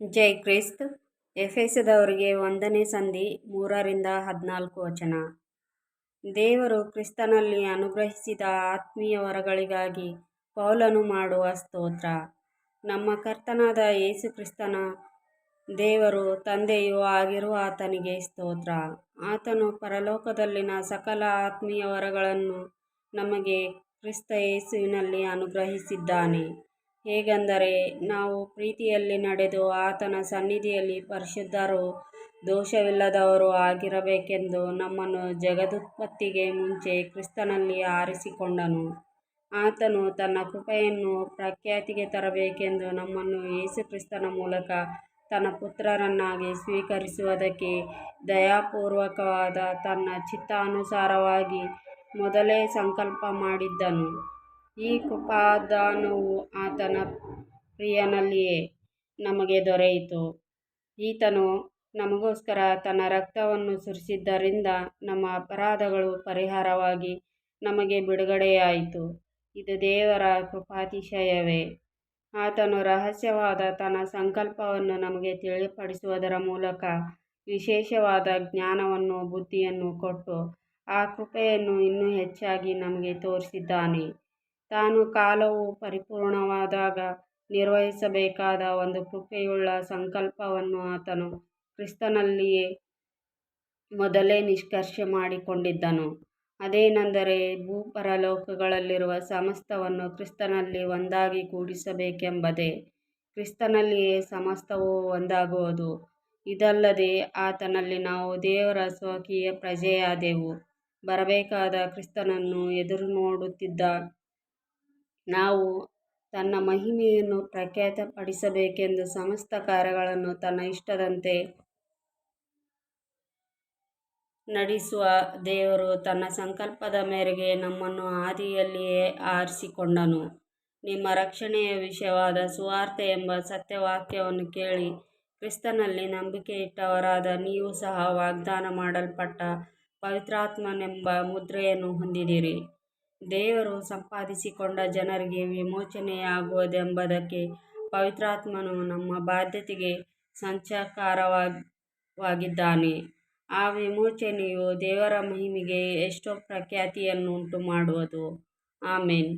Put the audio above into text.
ಜೈ Christ. ಎಫೆಸದವರಿಗೆ ಒಂದನೇ ಸಂಧಿ ಮೂರರಿಂದ ಹದಿನಾಲ್ಕು ವಚನ. ದೇವರು ಕ್ರಿಸ್ತನಲ್ಲಿ ಅನುಗ್ರಹಿಸಿದ ಆತ್ಮೀಯ ವರಗಳಿಗಾಗಿ ಪೌಲನು ಮಾಡುವ ಸ್ತೋತ್ರ. ನಮ್ಮ ಕರ್ತನಾದ ಯೇಸು ಕ್ರಿಸ್ತನ ದೇವರು ತಂದೆಯೂ ಆಗಿರುವ ಆತನಿಗೆ ಸ್ತೋತ್ರ. ಆತನು ಪರಲೋಕದಲ್ಲಿನ ಸಕಲ ಆತ್ಮೀಯ ವರಗಳನ್ನು ನಮಗೆ ಕ್ರಿಸ್ತ ಯೇಸುವಿನಲ್ಲಿ ಅನುಗ್ರಹಿಸಿದ್ದಾನೆ. ಹೇಗೆಂದರೆ, ನಾವು ಪ್ರೀತಿಯಲ್ಲಿ ನಡೆದು ಆತನ ಸನ್ನಿಧಿಯಲ್ಲಿ ಪರಿಶುದ್ಧರೂ, ದೋಷವಿಲ್ಲದವರು ಆಗಿರಬೇಕೆಂದು ನಮ್ಮನ್ನು ಜಗದುತ್ಪತ್ತಿಗೆ ಮುಂಚೆ ಕ್ರಿಸ್ತನಲ್ಲಿ ಆರಿಸಿಕೊಂಡನು. ಆತನು ತನ್ನ ಕೃಪೆಯನ್ನು ಪ್ರಖ್ಯಾತಿಗೆ ತರಬೇಕೆಂದು ನಮ್ಮನ್ನು ಯೇಸು ಕ್ರಿಸ್ತನ ಮೂಲಕ ತನ್ನ ಪುತ್ರರನ್ನಾಗಿ ಸ್ವೀಕರಿಸುವುದಕ್ಕೆ ದಯಾಪೂರ್ವಕವಾದ ತನ್ನ ಚಿತ್ತಾನುಸಾರವಾಗಿ ಮೊದಲೇ ಸಂಕಲ್ಪ ಮಾಡಿದ್ದನು. ಈ ಕೃಪಾದಾನವು ಆತನ ಪ್ರಿಯನಲ್ಲಿಯೇ ನಮಗೆ ದೊರೆಯಿತು. ಈತನು ನಮಗೋಸ್ಕರ ತನ್ನ ರಕ್ತವನ್ನು ಸುರಿಸಿದ್ದರಿಂದ ನಮ್ಮ ಅಪರಾಧಗಳು ಪರಿಹಾರವಾಗಿ ನಮಗೆ ಬಿಡುಗಡೆಯಾಯಿತು. ಇದು ದೇವರ ಕೃಪಾತಿಶಯವೇ. ಆತನು ರಹಸ್ಯವಾದ ತನ್ನ ಸಂಕಲ್ಪವನ್ನು ನಮಗೆ ತಿಳಿಪಡಿಸುವುದರ ಮೂಲಕ ವಿಶೇಷವಾದ ಜ್ಞಾನವನ್ನು ಬುದ್ಧಿಯನ್ನು ಕೊಟ್ಟು ಆ ಕೃಪೆಯನ್ನು ಇನ್ನೂ ಹೆಚ್ಚಾಗಿ ನಮಗೆ ತೋರಿಸಿದ್ದಾನೆ. ತಾನು ಕಾಲವು ಪರಿಪೂರ್ಣವಾದಾಗ ನಿರ್ವಹಿಸಬೇಕಾದ ಒಂದು ಕೃಪೆಯುಳ್ಳ ಸಂಕಲ್ಪವನ್ನು ಆತನು ಕ್ರಿಸ್ತನಲ್ಲಿಯೇ ಮೊದಲೇ ನಿಷ್ಕರ್ಷೆ ಮಾಡಿಕೊಂಡಿದ್ದನು. ಅದೇನೆಂದರೆ ಭೂಪರಲೋಕಗಳಲ್ಲಿರುವ ಸಮಸ್ತವನ್ನು ಕ್ರಿಸ್ತನಲ್ಲಿ ಒಂದಾಗಿ ಕೂಡಿಸಬೇಕೆಂಬುದೇ. ಕ್ರಿಸ್ತನಲ್ಲಿಯೇ ಸಮಸ್ತವು ಒಂದಾಗುವುದು. ಇದಲ್ಲದೆ ಆತನಲ್ಲಿ ನಾವು ದೇವರ ಸ್ವಕೀಯ ಪ್ರಜೆಯಾದೆವು. ಬರಬೇಕಾದ ಕ್ರಿಸ್ತನನ್ನು ಎದುರುನೋಡುತ್ತಿದ್ದ ನಾವು ತನ್ನ ಮಹಿಮೆಯನ್ನು ಪ್ರಖ್ಯಾತಪಡಿಸಬೇಕೆಂದು ಸಮಸ್ತ ಕಾರ್ಯಗಳನ್ನು ತನ್ನ ಇಷ್ಟದಂತೆ ನಡೆಸುವ ದೇವರು ತನ್ನ ಸಂಕಲ್ಪದ ಮೇರೆಗೆ ನಮ್ಮನ್ನು ಹಾದಿಯಲ್ಲಿಯೇ ಆರಿಸಿಕೊಂಡನು. ನಿಮ್ಮ ರಕ್ಷಣೆಯ ವಿಷಯವಾದ ಸುವಾರ್ತೆ ಎಂಬ ಸತ್ಯವಾಕ್ಯವನ್ನು ಕೇಳಿ ಕ್ರಿಸ್ತನಲ್ಲಿ ನಂಬಿಕೆಯಿಟ್ಟವರಾದ ನೀವು ಸಹ ವಾಗ್ದಾನ ಮಾಡಲ್ಪಟ್ಟ ಪವಿತ್ರಾತ್ಮನೆಂಬ ಮುದ್ರೆಯನ್ನು ಹೊಂದಿದ್ದೀರಿ. ದೇವರು ಸಂಪಾದಿಸಿಕೊಂಡ ಜನರಿಗೆ ವಿಮೋಚನೆಯಾಗುವುದೆಂಬುದಕ್ಕೆ ಪವಿತ್ರಾತ್ಮನು ನಮ್ಮ ಬಾಧ್ಯತೆಗೆ ಸಂಚಕಾರವಾಗಿದ್ದಾನೆ. ಆ ವಿಮೋಚನೆಯು ದೇವರ ಮಹಿಮೆಗೆ ಎಷ್ಟೋ ಪ್ರಖ್ಯಾತಿಯನ್ನುಂಟು ಮಾಡುವುದು ಆಮೆನ್.